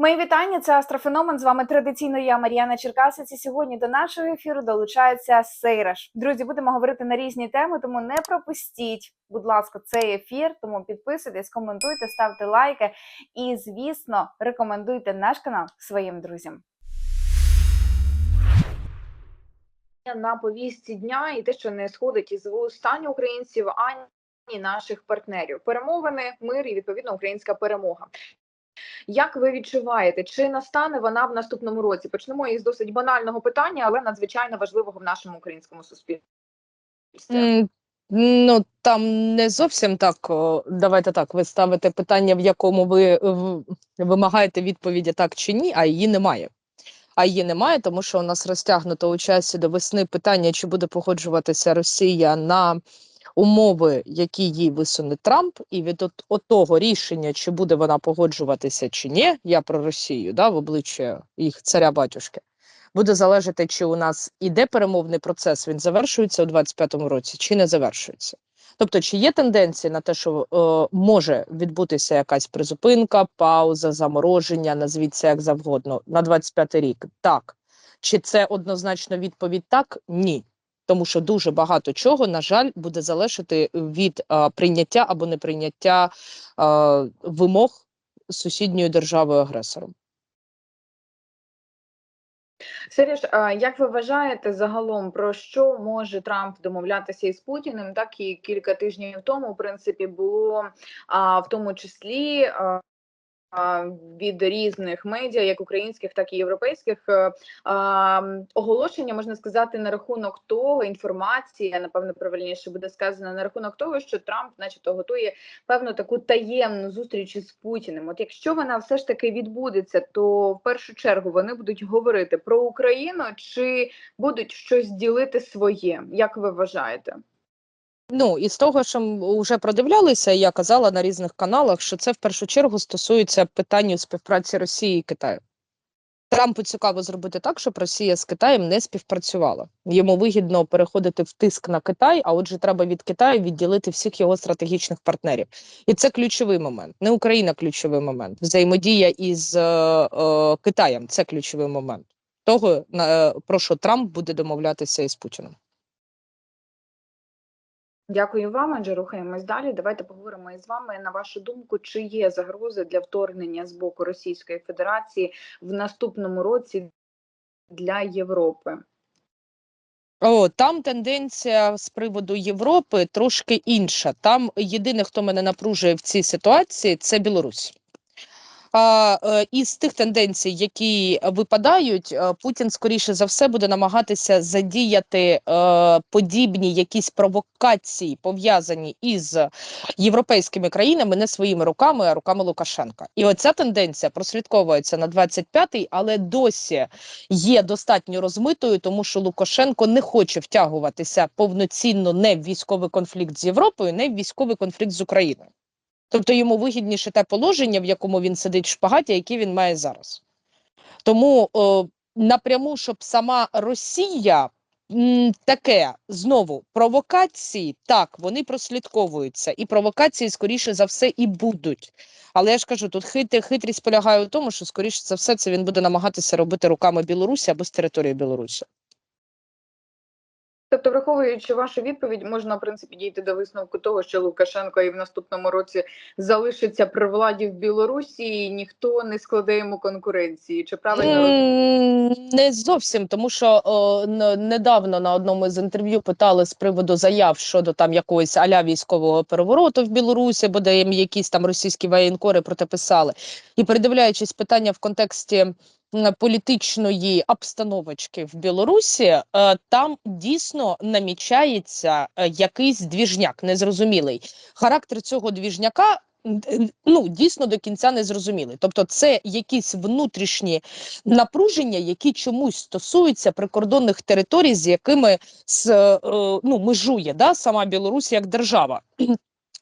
Мої вітання. Це Астрофеномен. З вами традиційно я Мар'яна Черкасець. І сьогодні до нашого ефіру долучається Сейраш. Друзі, будемо говорити на різні теми, тому не пропустіть, будь ласка, цей ефір. Тому підписуйтесь, коментуйте, ставте лайки і, звісно, рекомендуйте наш канал своїм друзям. На повістці дня і те, що не сходить із вуст ані українців, ані наших партнерів. Перемовини, мир і відповідно українська перемога. Як ви відчуваєте, чи настане вона в наступному році? Почнемо із досить банального питання, але надзвичайно важливого в нашому українському суспільстві. М, Ну там не зовсім так. Давайте так. Ви ставите питання, в якому ви вимагаєте відповіді так чи ні, а її немає. А її немає, тому що у нас розтягнуто у часі до весни питання, чи буде погоджуватися Росія на умови, які їй висуне Трамп, і від от, от того рішення, чи буде вона погоджуватися чи ні, я про Росію, да, в обличчя їх царя батюшки, буде залежати, чи у нас іде перемовний процес, він завершується у 25-му році, чи не завершується. Тобто, чи є тенденції на те, що е, може відбутися якась призупинка, пауза, замороження, назвіть це як завгодно, на 25-й рік? Так. Чи це однозначно відповідь так? Ні. Тому що дуже багато чого, на жаль, буде залежати від е, прийняття або неприйняття е, вимог сусідньою державою агресором. Сереж, а як ви вважаєте загалом про що може Трамп домовлятися із Путіним? Так і кілька тижнів тому, в принципі, було а, в тому числі. Від різних медіа, як українських, так і європейських, е, оголошення можна сказати на рахунок того, інформація, напевно, правильніше буде сказано на рахунок того, що Трамп, начебто, готує певну таку таємну зустріч із Путіним. От якщо вона все ж таки відбудеться, то в першу чергу вони будуть говорити про Україну чи будуть щось ділити своє? Як ви вважаєте? Ну і з того, що м- вже продивлялися, я казала на різних каналах, що це в першу чергу стосується питання співпраці Росії і Китаю. Трампу цікаво зробити так, щоб Росія з Китаєм не співпрацювала. Йому вигідно переходити в тиск на Китай, а отже, треба від Китаю відділити всіх його стратегічних партнерів. І це ключовий момент. Не Україна ключовий момент. Взаємодія із е, е, Китаєм це ключовий момент того, на, е, про що Трамп буде домовлятися із Путіним. Дякую вам, адже рухаємось далі. Давайте поговоримо із вами. На вашу думку, чи є загрози для вторгнення з боку Російської Федерації в наступному році для Європи? О, там тенденція з приводу Європи трошки інша. Там єдине, хто мене напружує в цій ситуації, це Білорусь. А, е, із тих тенденцій, які випадають, е, Путін скоріше за все буде намагатися задіяти е, подібні якісь провокації, пов'язані із європейськими країнами, не своїми руками, а руками Лукашенка. І оця тенденція прослідковується на 25-й, але досі є достатньо розмитою, тому що Лукашенко не хоче втягуватися повноцінно не в військовий конфлікт з Європою, не в військовий конфлікт з Україною. Тобто йому вигідніше те положення, в якому він сидить в шпагаті, яке він має зараз. Тому о, напряму, щоб сама Росія м, таке знову провокації, так, вони прослідковуються, і провокації, скоріше за все, і будуть. Але я ж кажу, тут хит, хитрість полягає в тому, що скоріше за все це він буде намагатися робити руками Білорусі або з території Білорусі. Тобто, враховуючи вашу відповідь, можна в принципі дійти до висновку того, що Лукашенко і в наступному році залишиться при владі в Білорусі, і ніхто не складе йому конкуренції. Чи правильно Не зовсім, тому що о, недавно на одному з інтерв'ю питали з приводу заяв щодо там якогось аля військового перевороту в Білорусі, бо де їм якісь там російські воєнкори про те писали. І передивляючись питання в контексті політичної обстановочки в Білорусі, е, там дійсно намічається е, якийсь двіжняк, незрозумілий. Характер цього двіжняка. Ну, дійсно до кінця не зрозумілий. Тобто, це якісь внутрішні напруження, які чомусь стосуються прикордонних територій, з якими е, ну, межує да, сама Білорусь як держава.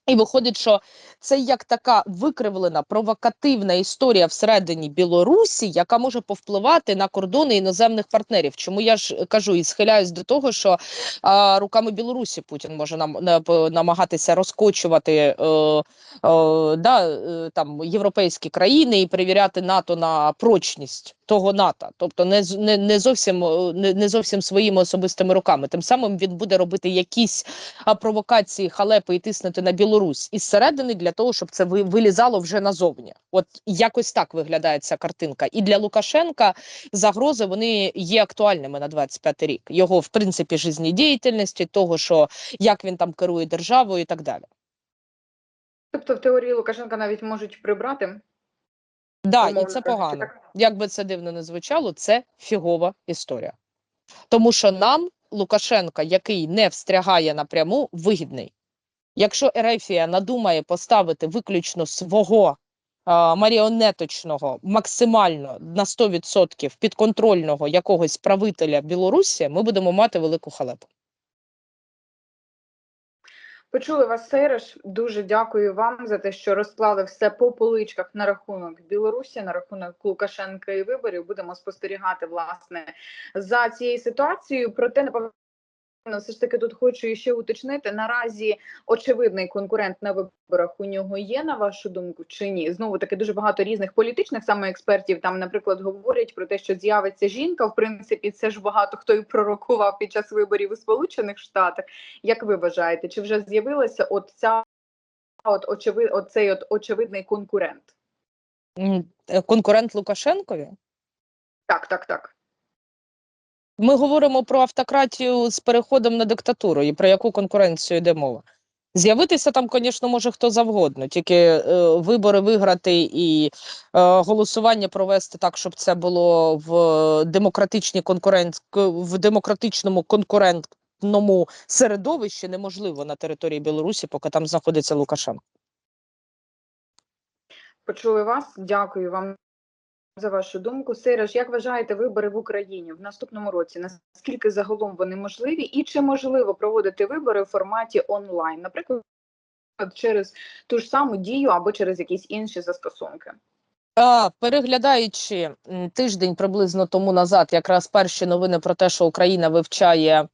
І виходить, що це як така викривлена провокативна історія всередині Білорусі, яка може повпливати на кордони іноземних партнерів. Чому я ж кажу і схиляюсь до того, що а, руками Білорусі Путін може нам намагатися розкочувати е, е, да, е, там європейські країни і перевіряти НАТО на прочність того НАТО, тобто не не, не зовсім не, не зовсім своїми особистими руками. Тим самим він буде робити якісь провокації, халепи і тиснути на Білорусь із середини для того, щоб це вилізало вже назовні. От якось так виглядає ця картинка. І для Лукашенка загрози вони є актуальними на 25 рік. Його в принципі жизнедіяльності, того, що як він там керує державою і так далі. Тобто, в теорії Лукашенка навіть можуть прибрати. Да, і це погано. Як би це дивно не звучало, це фігова історія. Тому що нам Лукашенка, який не встрягає напряму, вигідний. Якщо Ерефія надумає поставити виключно свого а, маріонеточного, максимально на 100% підконтрольного якогось правителя Білорусі, ми будемо мати велику халепу. Почули вас, Сейреш. Дуже дякую вам за те, що розклали все по поличках на рахунок Білорусі, на рахунок Лукашенка і виборів. Будемо спостерігати власне за цією ситуацією. Проте напевно, все ж таки тут хочу ще уточнити. Наразі очевидний конкурент на виборах у нього є, на вашу думку, чи ні? Знову таки дуже багато різних політичних саме експертів. Там, наприклад, говорять про те, що з'явиться жінка. В принципі, це ж багато хто і пророкував під час виборів у Сполучених Штатах. Як ви вважаєте, чи вже з'явилася от ця от очеви, оцей от очевидний конкурент? Е, Конкурент Лукашенкові? Так, так, так. Ми говоримо про автократію з переходом на диктатуру і про яку конкуренцію йде мова. З'явитися там, звісно, може хто завгодно, тільки е, вибори виграти і е, голосування провести так, щоб це було в демократичній конкуренц... к- в демократичному конкурентному середовищі неможливо на території Білорусі, поки там знаходиться Лукашенко. Почули вас. Дякую вам за вашу думку. Сейраж, як вважаєте вибори в Україні в наступному році? Наскільки загалом вони можливі, і чи можливо проводити вибори в форматі онлайн, наприклад, через ту ж саму дію або через якісь інші застосунки? Переглядаючи тиждень приблизно тому назад, якраз перші новини про те, що Україна вивчає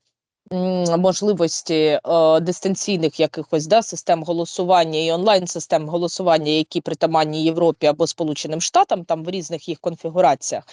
можливості е, дистанційних якихось да, систем голосування і онлайн систем голосування, які притаманні Європі або Сполученим Штатам, там в різних їх конфігураціях.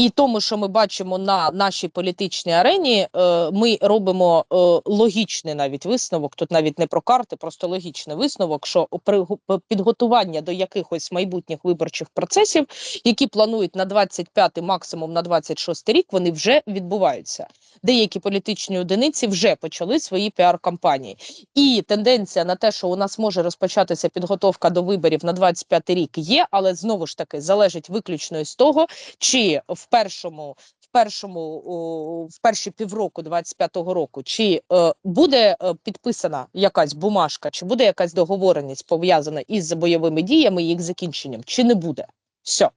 І тому, що ми бачимо на нашій політичній арені, е, ми робимо е, логічний навіть висновок. Тут навіть не про карти, просто логічний висновок, що при підготування до якихось майбутніх виборчих процесів, які планують на 25 максимум на 26 рік, вони вже відбуваються. Деякі політичні одиниці вже почали свої піар-кампанії. І тенденція на те, що у нас може розпочатися підготовка до виборів на 25 рік, є, але знову ж таки залежить виключно з того, чи в першому. В першому в перші півроку 25-го року, чи е, буде е, підписана якась бумажка, чи буде якась договореність пов'язана із бойовими діями і їх закінченням, чи не буде? Все.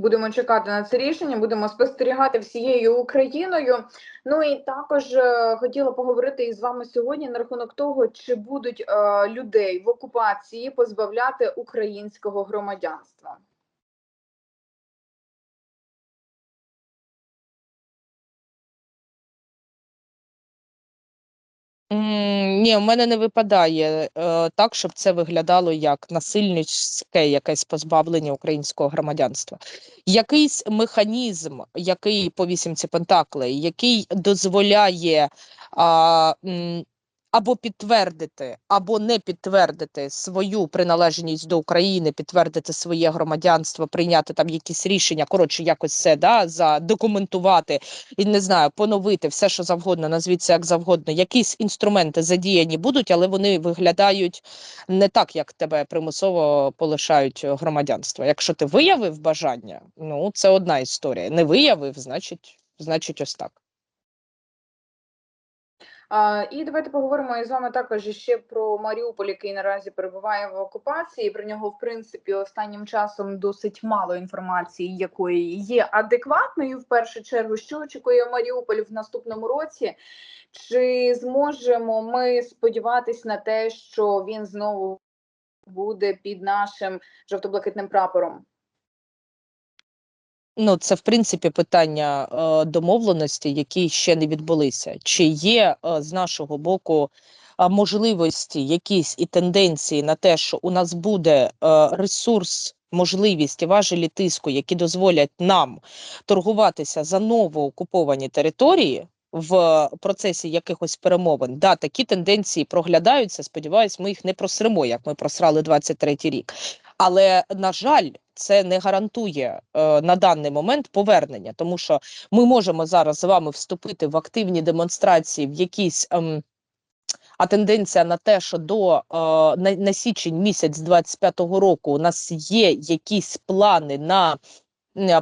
Будемо чекати на це рішення, будемо спостерігати всією Україною. Ну і також е, хотіла поговорити із вами сьогодні на рахунок того, чи будуть е, людей в окупації позбавляти українського громадянства. Ні, в мене не випадає е, так, щоб це виглядало як насильницьке якесь позбавлення українського громадянства. Якийсь механізм, який по вісімці Пентаклей, який дозволяє а, або підтвердити, або не підтвердити свою приналежність до України, підтвердити своє громадянство, прийняти там якісь рішення, коротше, якось це да, задокументувати і не знаю, поновити все, що завгодно, назвіть це як завгодно. Якісь інструменти задіяні будуть, але вони виглядають не так, як тебе примусово полишають громадянство. Якщо ти виявив бажання, ну це одна історія. Не виявив, значить, значить, ось так. І давайте поговоримо із вами також ще про Маріуполь, який наразі перебуває в окупації. Про нього, в принципі, останнім часом досить мало інформації, якої є адекватною. В першу чергу, що очікує Маріуполь в наступному році. Чи зможемо ми сподіватись на те, що він знову буде під нашим жовто-блакитним прапором? Ну, це в принципі питання е, домовленості, які ще не відбулися. Чи є е, з нашого боку е, можливості, якісь і тенденції на те, що у нас буде е, ресурс, можливість і важелі тиску, які дозволять нам торгуватися за новоокуповані території? В процесі якихось перемовин, да, такі тенденції проглядаються. Сподіваюсь, ми їх не просремо, як ми просрали 23-й рік. Але на жаль, це не гарантує е, на даний момент повернення, тому що ми можемо зараз з вами вступити в активні демонстрації в якісь. Ем, а тенденція на те, що до е, на, на січень місяць 25-го року у нас є якісь плани на е,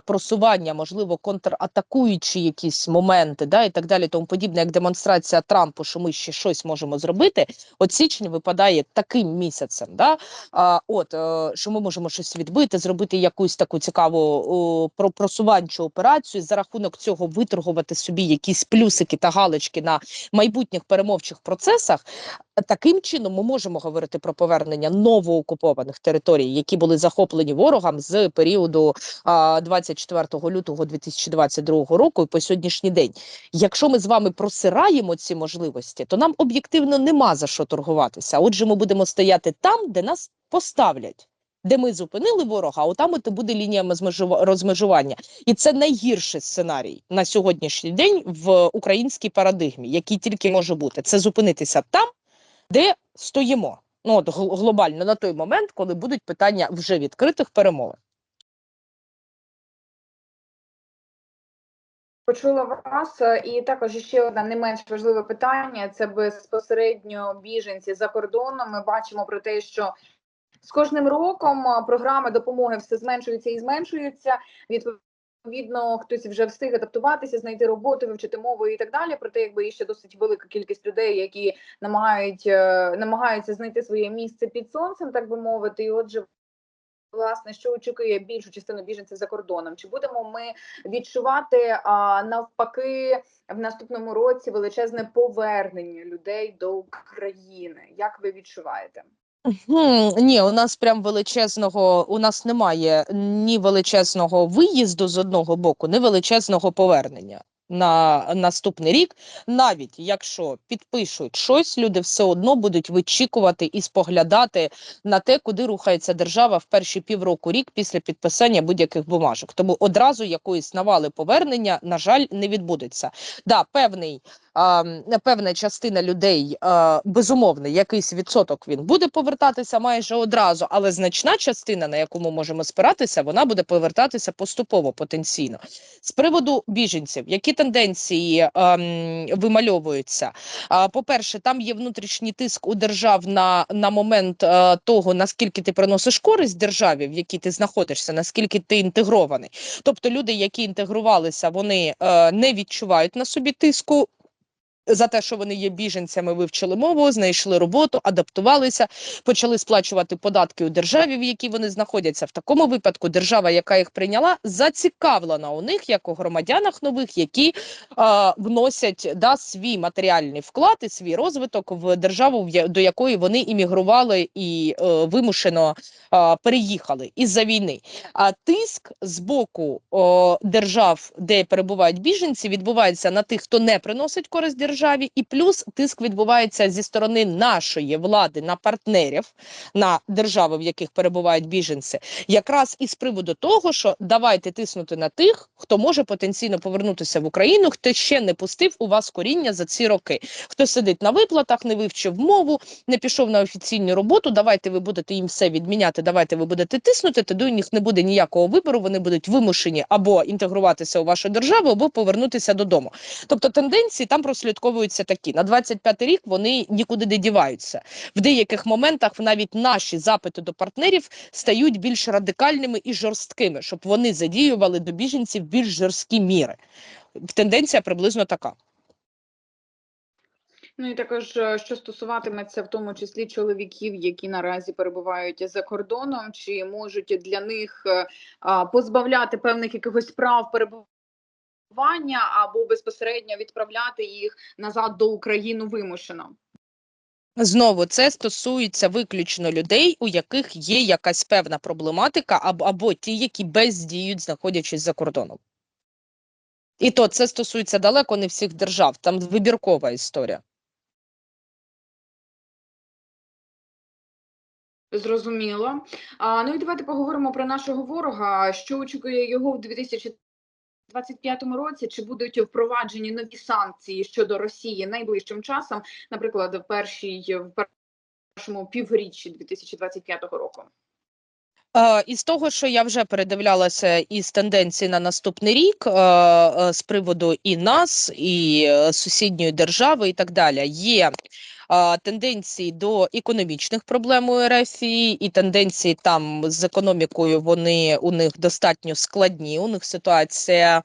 просування, можливо, контратакуючі якісь моменти, да, і так далі, тому подібне, як демонстрація Трампу, що ми ще щось можемо зробити. От січень випадає таким місяцем, да, а, от е, що ми можемо щось відбити, зробити якусь таку цікаву о, просуванчу операцію, за рахунок цього виторгувати собі якісь плюсики та галочки на майбутніх перемовчих процесах. Таким чином ми можемо говорити про повернення новоокупованих територій, які були захоплені ворогом з періоду а, 24 лютого 2022 року і по сьогоднішній день. Якщо ми з вами просираємо ці можливості, то нам об'єктивно нема за що торгуватися. Отже, ми будемо стояти там, де нас поставлять. Де ми зупинили ворога, а отам от і буде лінія розмежування, і це найгірший сценарій на сьогоднішній день в українській парадигмі, який тільки може бути. Це зупинитися там, де стоїмо. Ну от глобально на той момент, коли будуть питання вже відкритих перемовин. Почула вас, і також ще одне не менш важливе питання: це безпосередньо біженці за кордоном. Ми бачимо про те, що з кожним роком програми допомоги все зменшуються і зменшуються. Відповідно, хтось вже встиг адаптуватися, знайти роботу, вивчити мову і так далі. Проте, якби є ще досить велика кількість людей, які намагають е, намагаються знайти своє місце під сонцем, так би мовити. І отже, власне, що очікує більшу частину біженців за кордоном? Чи будемо ми відчувати а, навпаки в наступному році величезне повернення людей до України? Як ви відчуваєте? Ні, у нас прям величезного, у нас немає ні величезного виїзду з одного боку, ні величезного повернення на наступний рік. Навіть якщо підпишуть щось, люди все одно будуть вичікувати і споглядати на те, куди рухається держава в перші півроку рік після підписання будь-яких бумажок. Тому одразу якоїсь навали повернення, на жаль, не відбудеться. Да, певний певна частина людей, безумовно, якийсь відсоток він буде повертатися майже одразу, але значна частина, на яку ми можемо спиратися, вона буде повертатися поступово потенційно. З приводу біженців, які тенденції вимальовуються? По-перше, там є внутрішній тиск у держав на, на момент того, наскільки ти приносиш користь державі, в якій ти знаходишся, наскільки ти інтегрований. Тобто люди, які інтегрувалися, вони е, не відчувають на собі тиску. За те, що вони є біженцями, вивчили мову, знайшли роботу, адаптувалися, почали сплачувати податки у державі, в якій вони знаходяться. В такому випадку держава, яка їх прийняла, зацікавлена у них як у громадянах нових, які е, вносять да, свій матеріальний вклад і свій розвиток в державу, до якої вони іммігрували і е, вимушено е, переїхали із-за війни. А тиск з боку о, держав, де перебувають біженці, відбувається на тих, хто не приносить користь державі, і плюс тиск відбувається зі сторони нашої влади на партнерів, на держави, в яких перебувають біженці, якраз із приводу того, що давайте тиснути на тих, хто може потенційно повернутися в Україну, хто ще не пустив у вас коріння за ці роки, хто сидить на виплатах, не вивчив мову, не пішов на офіційну роботу. Давайте ви будете їм все відміняти. Давайте ви будете тиснути. Тоді у них не буде ніякого вибору. Вони будуть вимушені або інтегруватися у вашу державу, або повернутися додому. Тобто тенденції там прослідковуються такі. На 25 рік вони нікуди не діваються. В деяких моментах навіть наші запити до партнерів стають більш радикальними і жорсткими, щоб вони задіювали до біженців більш жорсткі міри. Тенденція приблизно така. Ну і також е, що стосуватиметься в тому числі чоловіків, які наразі перебувають за кордоном, чи можуть для них е, позбавляти певних якихось прав перебування або безпосередньо відправляти їх назад до України вимушено. Знову це стосується виключно людей, у яких є якась певна проблематика, або, або ті, які бездіють, знаходячись за кордоном. І то це стосується далеко не всіх держав, там вибіркова історія. Зрозуміло. А, ну і давайте поговоримо про нашого ворога. Що очікує його в 2025 році? Чи будуть впроваджені нові санкції щодо Росії найближчим часом, наприклад, в першій в першому півріччі 2025 року? Е, із того, що я вже передивлялася із тенденцій на наступний рік е, е, з приводу і нас, і сусідньої держави, і так далі, є тенденції до економічних проблем у РФ, і тенденції там з економікою вони у них достатньо складні. У них ситуація.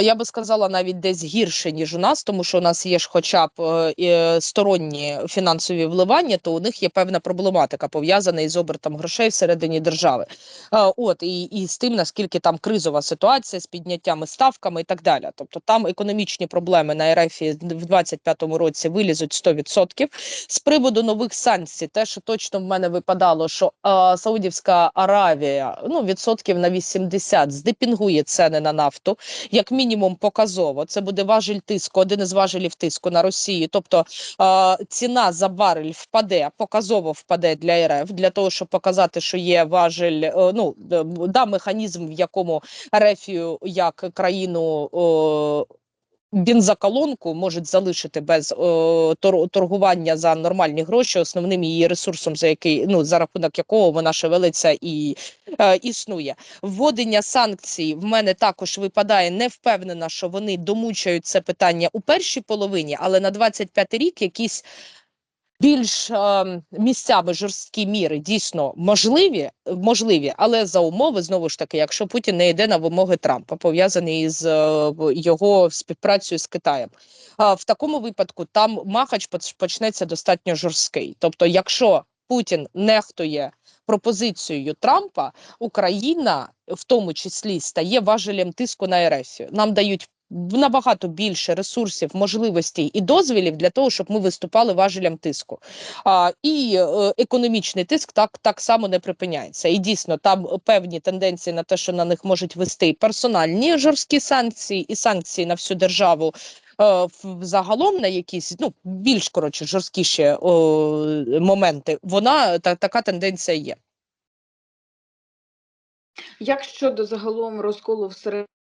Я би сказала навіть десь гірше, ніж у нас, тому що у нас є ж хоча б е, е, сторонні фінансові вливання, то у них є певна проблематика пов'язана із обертом грошей всередині держави. От і, і з тим, наскільки там кризова ситуація з підняттями ставками і так далі. Тобто там економічні проблеми на РФ в 25-му році вилізуть 100%. З приводу нових санкцій, те, що точно в мене випадало, що е, Саудівська Аравія ну відсотків на 80 здепінгує ціни на нафту, як мінімум показово. Це буде важель тиску, один із важелів тиску на Росію. Тобто е, ціна за барель впаде, показово впаде для РФ, для того, щоб показати, що є важель, е, ну да, механізм, в якому Рефію як країну. Е, Бензоколонку можуть залишити без о, торгування за нормальні гроші, основним її ресурсом, за який ну за рахунок якого вона шевелиться і е, існує. Вводення санкцій в мене також випадає. Не впевнена, що вони домучають це питання у першій половині, але на 25 рік якісь більш е, місцями жорсткі міри дійсно можливі, можливі, але за умови знову ж таки, якщо Путін не йде на вимоги Трампа, пов'язані із е, його співпрацею з Китаєм. А в такому випадку там махач поч- почнеться достатньо жорсткий. Тобто, якщо Путін нехтує пропозицією Трампа, Україна в тому числі стає важелем тиску на РФ. Нам дають набагато більше ресурсів, можливостей і дозвілів для того, щоб ми виступали важелем тиску. А, і е, економічний тиск так, так само не припиняється. І дійсно там певні тенденції на те, що на них можуть вести персональні жорсткі санкції і санкції на всю державу. е, Загалом на якісь ну більш коротше жорсткіші о, моменти, вона та така тенденція є. Як щодо загалом розколу всередині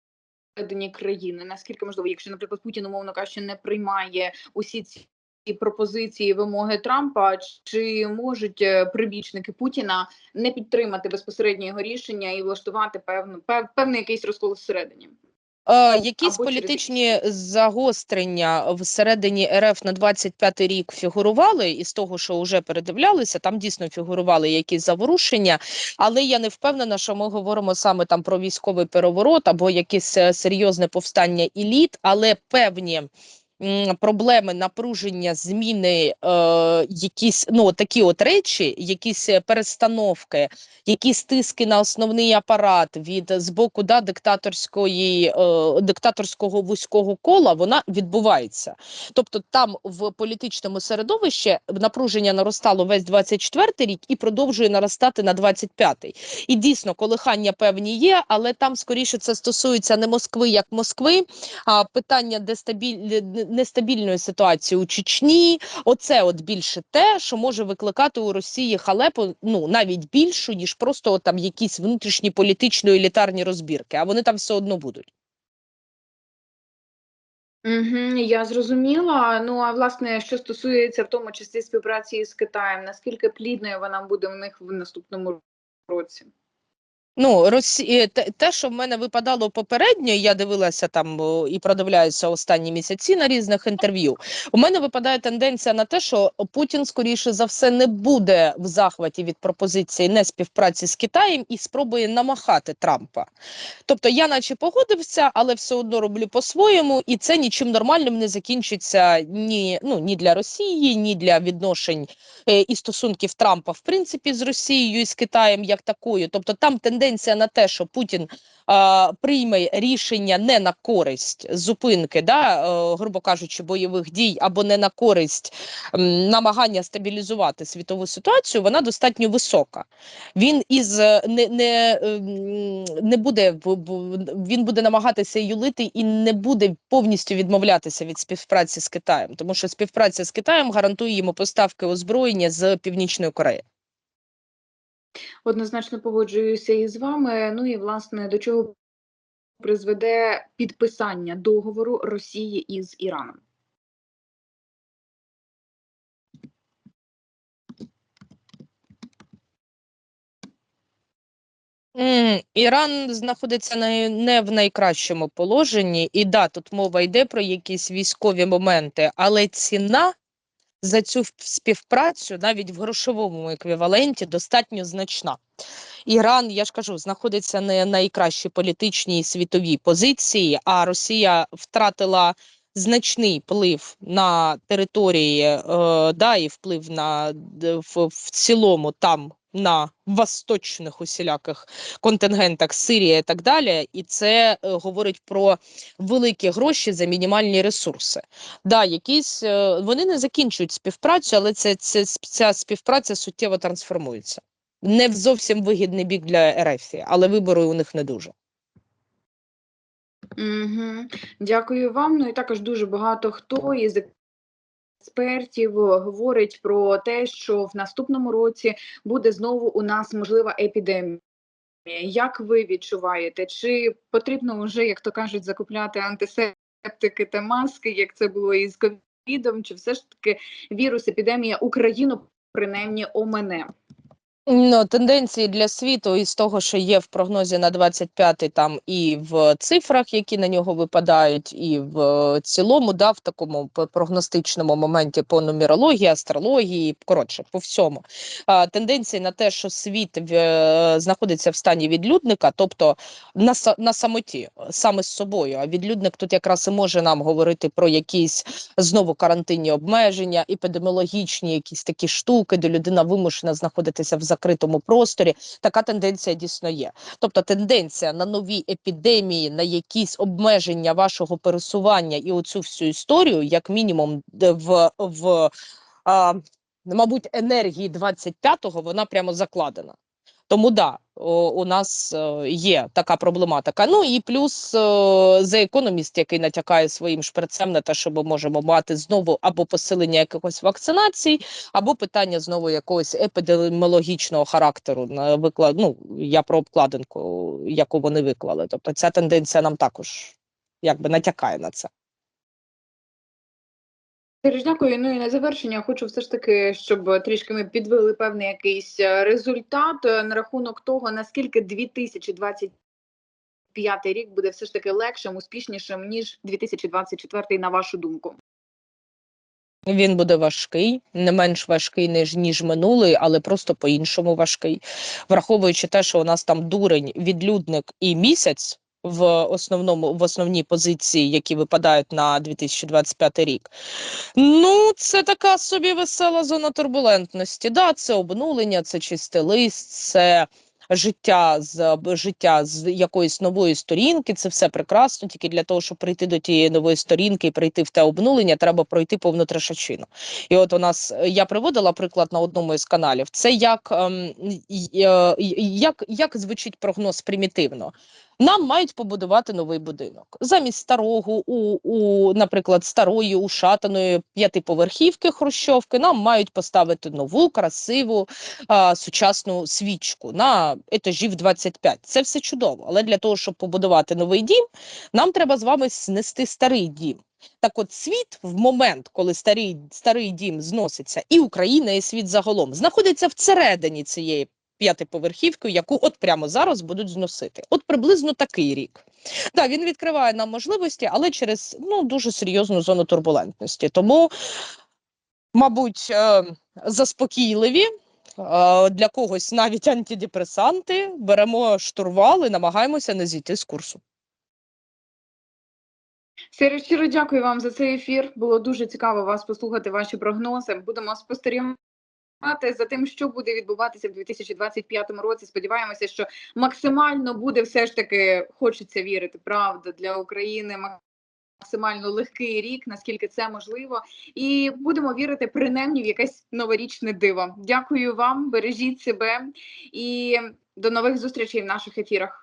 країни, наскільки можливо, якщо, наприклад, Путін, умовно кажучи, не приймає усі ці пропозиції, вимоги Трампа, чи можуть е, прибічники Путіна не підтримати безпосередньо його рішення і влаштувати певну пев, певний якийсь розкол всередині? Е, якісь або політичні загострення всередині РФ на 25-й рік фігурували, і з того, що вже передивлялися, там дійсно фігурували якісь заворушення, але я не впевнена, що ми говоримо саме там про військовий переворот або якесь е, серйозне повстання еліт, але певні. Проблеми напруження, зміни, е, якісь ну такі от речі, якісь е, перестановки, якісь тиски на основний апарат від з боку да, диктаторської е, диктаторського вузького кола, вона відбувається. Тобто, там в політичному середовищі напруження наростало весь 24 рік і продовжує наростати на 25-й. І дійсно, колихання певні є, але там скоріше це стосується не Москви як Москви, а питання дестабіль... нестабільної ситуації у Чечні. Оце от більше те, що може викликати у Росії халепу, ну навіть більшу, ніж просто от там якісь внутрішні політично елітарні розбірки, а вони там все одно будуть. Угу, я зрозуміла. Ну а власне, що стосується в тому числі співпраці з Китаєм, наскільки плідною вона буде в них в наступному році? Ну, Росі... те, те, що в мене випадало попередньо, я дивилася там і продивляюся останні місяці на різних інтерв'ю. У мене випадає тенденція на те, що Путін, скоріше за все, не буде в захваті від пропозиції не співпраці з Китаєм і спробує намахати Трампа. Тобто я, наче погодився, але все одно роблю по-своєму, і це нічим нормальним не закінчиться ні, ну, ні для Росії, ні для відношень е, і стосунків Трампа, в принципі, з Росією і з Китаєм як такою. Тобто там тенденція на те, що Путін а, прийме рішення не на користь зупинки, да, е, грубо кажучи, бойових дій або не на користь м, намагання стабілізувати світову ситуацію, вона достатньо висока. Він із е, не, не, ем, не буде він буде намагатися юлити і не буде повністю відмовлятися від співпраці з Китаєм, тому що співпраця з Китаєм гарантує йому поставки озброєння з Північної Кореї. Однозначно погоджуюся із вами. Ну і власне до чого призведе підписання договору Росії із Іраном? Іран знаходиться не, в найкращому положенні, і да, тут мова йде про якісь військові моменти, але ціна за цю співпрацю навіть в грошовому еквіваленті достатньо значна. Іран, я ж кажу, знаходиться не на найкращій політичній світовій позиції, а Росія втратила значний вплив на території, е, да, і вплив на в, в цілому там на восточних усіляких контингентах Сирія і так далі. І це е, говорить про великі гроші за мінімальні ресурси. Да, якісь е, вони не закінчують співпрацю, але це, це ця співпраця суттєво трансформується. Не в зовсім вигідний бік для РФ, але вибори у них не дуже. Угу. Дякую вам. Ну і також дуже багато хто із експертів говорить про те, що в наступному році буде знову у нас можлива епідемія. Як ви відчуваєте? Чи потрібно вже, як то кажуть, закупляти антисептики та маски, як це було із ковідом? Чи все ж таки вірус, епідемія Україну принаймні омене? Ну, тенденції для світу із того, що є в прогнозі на 25-й, там і в цифрах, які на нього випадають, і в е, цілому, да, в такому прогностичному моменті по нумерології, астрології, коротше, по всьому. А, тенденції на те, що світ в, е, знаходиться в стані відлюдника, тобто на, на самоті, саме з собою. А відлюдник тут якраз і може нам говорити про якісь знову карантинні обмеження, епідеміологічні якісь такі штуки, де людина вимушена знаходитися в закритому просторі. Така тенденція дійсно є. Тобто тенденція на нові епідемії, на якісь обмеження вашого пересування і оцю всю історію, як мінімум, в, в а, мабуть, енергії 25-го вона прямо закладена. Тому да, у нас е, є така проблематика. Ну і плюс е, The Economist, який натякає своїм шприцем на те, що ми можемо мати знову або посилення якихось вакцинацій, або питання знову якогось епідеміологічного характеру на виклад. Ну я про обкладинку, яку вони виклали. Тобто ця тенденція нам також якби натякає на це. Сергій, Дякую. Ну і на завершення хочу все ж таки, щоб трішки ми підвели певний якийсь е, результат е, на рахунок того, наскільки 2025 рік буде все ж таки легшим, успішнішим ніж 2024, на вашу думку. Він буде важкий, не менш важкий ніж ніж минулий, але просто по-іншому важкий, враховуючи те, що у нас там дурень, відлюдник і місяць в основному в основній позиції, які випадають на 2025 рік. Ну, це така собі весела зона турбулентності. Да, це обнулення, це чистий лист, це життя з життя з якоїсь нової сторінки. Це все прекрасно. Тільки для того, щоб прийти до тієї нової сторінки і прийти в те обнулення, треба пройти повну трешачину. І от у нас я приводила приклад на одному із каналів. Це як, ем, е, як, як звучить прогноз примітивно. Нам мають побудувати новий будинок замість старого, у, у наприклад, старої ушатаної п'ятиповерхівки хрущовки. Нам мають поставити нову красиву а, сучасну свічку на етажів 25. Це все чудово. Але для того, щоб побудувати новий дім, нам треба з вами знести старий дім. Так от світ в момент, коли старий, старий дім зноситься, і Україна, і світ загалом знаходиться всередині цієї п'ятиповерхівку, яку от прямо зараз будуть зносити. От приблизно такий рік. Так, він відкриває нам можливості, але через ну дуже серйозну зону турбулентності. Тому, мабуть, е, заспокійливі. е, Для когось навіть антидепресанти беремо штурвал і намагаємося не зійти з курсу. Сергій, щиро дякую вам за цей ефір. Було дуже цікаво вас послухати ваші прогнози. Будемо спостерігати за тим, що буде відбуватися в 2025 році. Сподіваємося, що максимально буде все ж таки хочеться вірити. Правда для України максимально легкий рік, наскільки це можливо, і будемо вірити принаймні в якесь новорічне диво. Дякую вам, бережіть себе і до нових зустрічей в наших ефірах.